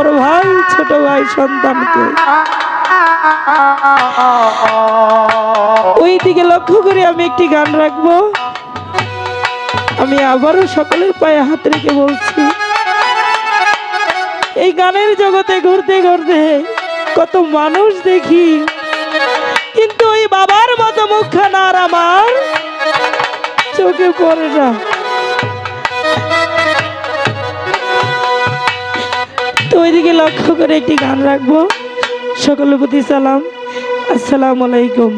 বড় ভাই, ছোট ভাই সন্তানকে। ওই দিকে লক্ষ্য করে আমি একটি গান রাখব। আমি আবারও সকলের পায়ে হাত রেখে বলছি, এই গানের জগতে ঘুরতে ঘুরতে কত মানুষ দেখি, কিন্তু ওই বাবার মতো মুখখানা আর আমার চোখে পড়ে না। ওইদিকে লক্ষ্য করে একটি গান রাখব। সকলের প্রতি সালাম। আসসালামু আলাইকুম।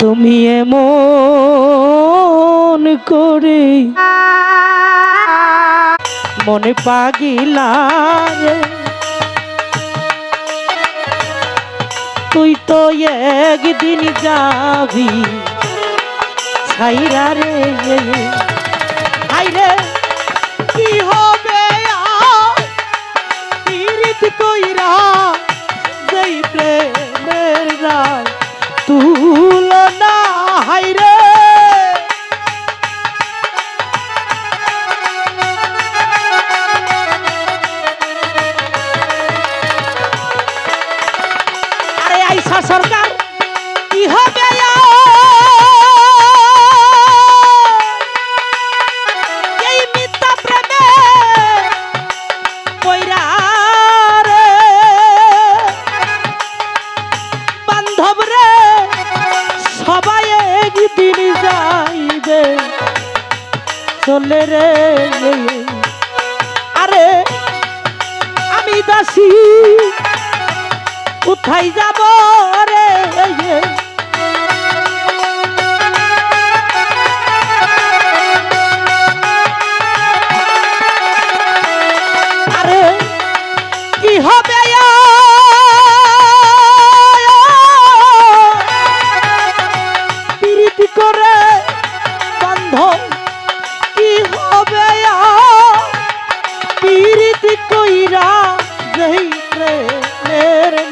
তুমি এমন করে মনে পাগিলা রে। তুই তো একদিন যাবি ছাইরা রে। হাইরে কি হবে চলে রে। আরে আমি দাসী কোথায় যাব?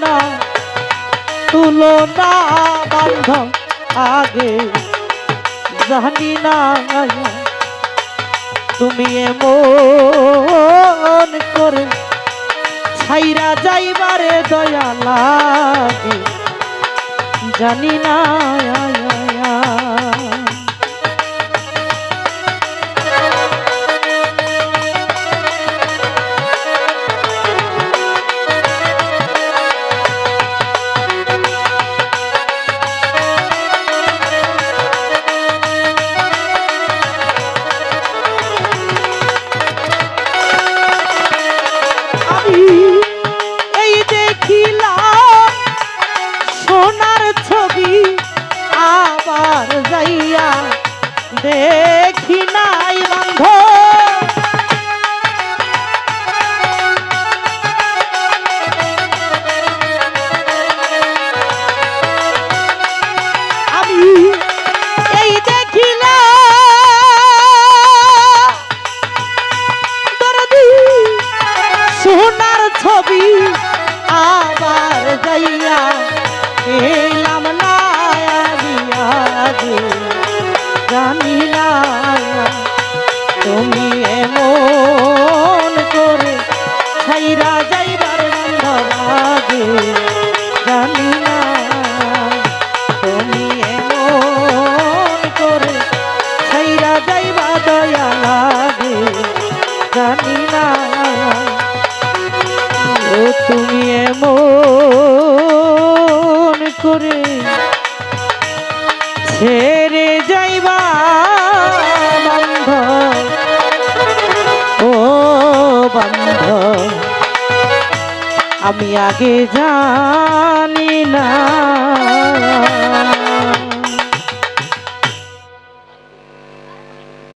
না তুলনা আগে। জানি না তুমি এমন করে ছাইরা যাইবারে দয়া লাগে। জানি না যাইয়া দেখি নাই বন্ধ। আমি এই দরদি সোনার ছবি আবার যাইয়া আমি আগে জানি না তুমি এমন করে ছাইরা যাইবার বন্ধ আগে জানি তুমি এমন করে ছাইরা যাইবা দয়া লাগে জানি না ও তুমি এমন করে ছেড়ে যাইবা বন্ধ ও বন্ধ আমি আগে জানি না।